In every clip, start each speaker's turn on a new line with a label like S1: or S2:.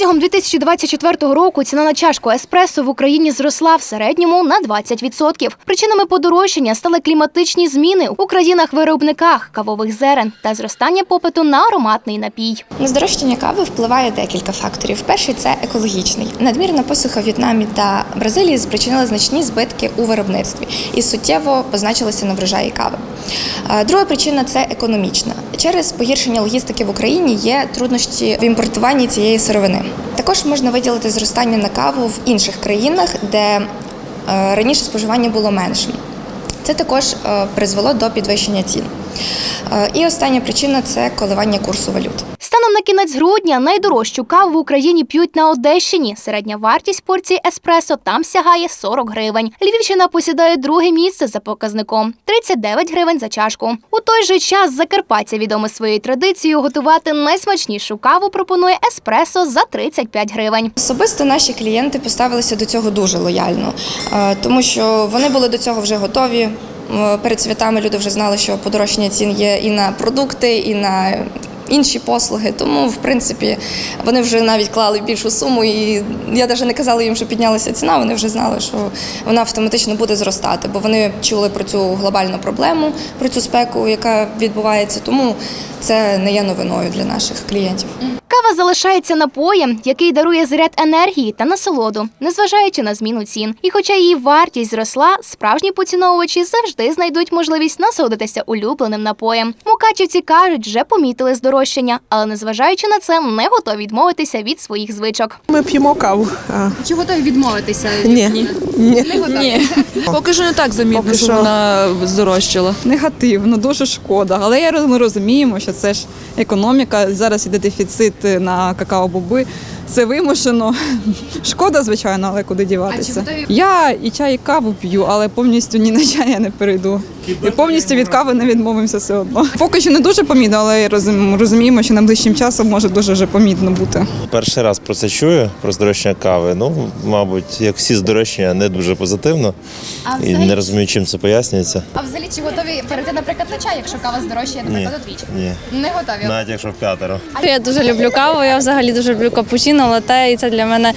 S1: Протягом 2024 року ціна на чашку еспресо в Україні зросла в середньому на 20%. Причинами подорожчання стали кліматичні зміни у країнах-виробниках кавових зерен та зростання попиту на ароматний напій.
S2: На здорожчання кави впливає декілька факторів. Перший це екологічний. Надмірна посуха в В'єтнамі та Бразилії спричинила значні збитки у виробництві і суттєво позначилося на врожаї кави. Е, Друга причина це економічна. Через погіршення логістики в Україні є труднощі в імпортуванні цієї сировини. Також можна виділити зростання на каву в інших країнах, де е, раніше споживання було меншим. Це також е, призвело до підвищення цін. Е, І остання причина це коливання курсу валют.
S1: На кінець грудня найдорожчу каву в Україні п'ють на Одещині. Середня вартість порції еспресо там сягає 40 гривень. Львівщина посідає друге місце за показником 39 гривень за чашку. У той же час Закарпаття відоме своєю традицією готувати найсмачнішу каву пропонує еспресо за 35 гривень.
S2: Особисто наші клієнти поставилися до цього дуже лояльно, е, тому що вони були до цього вже готові. Е, Перед святами люди вже знали, що подорожчання цін є і на продукти, і на інші послуги. Тому, в принципі, вони вже навіть клали більшу суму. І я навіть не казала їм, що піднялася ціна. Вони вже знали, що вона автоматично буде зростати, бо вони чули про цю глобальну проблему, про цю спеку, яка відбувається. Тому це не є новиною для наших клієнтів.
S1: Кава залишається напоєм, який дарує заряд енергії та насолоду, незважаючи на зміну цін. І хоча її вартість зросла, справжні поціновувачі завжди знайдуть можливість насолодитися улюбленим напоєм. Мукачівці кажуть, вже помітили здорожчання, але незважаючи на це, не готові відмовитися від своїх звичок.
S3: Ми п'ємо каву. А,
S4: Чи готові відмовитися?
S3: ні, ні.
S4: Ні. Поки що не так замітно,
S3: Поки
S4: що вона здорожчала.
S5: негативно, дуже шкода. Але я ми розуміємо, що це ж економіка. Зараз іде дефіцит на какао-боби. Це вимушено. Шкода, звичайно, але куди діватися. Я і чай, і каву п'ю, але повністю ні на чай я не перейду. І повністю від кави не відмовимося все одно. Поки що не дуже помітно, але розуміємо, що найближчим часом може дуже вже помітно бути.
S6: Перший раз про це чую, про здорожчання кави. Ну, мабуть, як всі здорожчання, не дуже позитивно. І не розумію, чим це пояснюється.
S4: А взагалі чи готові перейти, наприклад, на чай, якщо кава здорожчає, наприклад, удвічі?
S6: ні.
S4: Не готові.
S6: Навіть якщо в п'ятеро.
S7: Я дуже люблю каву. Я взагалі дуже люблю капучино, лате, і це для мене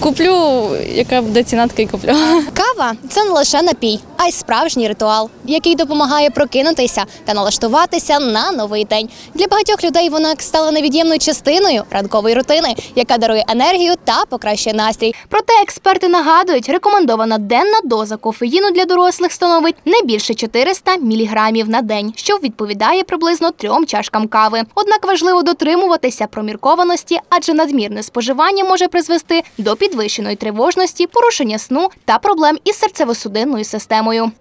S7: куплю, яка буде ціна, така й куплю.
S1: Кава це не лише напій, а й справжній ритуал, який допомагає прокинутися та налаштуватися на новий день. Для багатьох людей вона стала невід'ємною частиною ранкової рутини, яка дарує енергію та покращує настрій. Проте експерти нагадують, рекомендована денна доза кофеїну для дорослих становить не більше 400 мг на день, що відповідає приблизно трьом чашкам кави. Однак важливо дотримуватися проміркованості, адже надмірне споживання може призвести до підвищеної тривожності, порушення сну та проблем із серцево-судинною системою.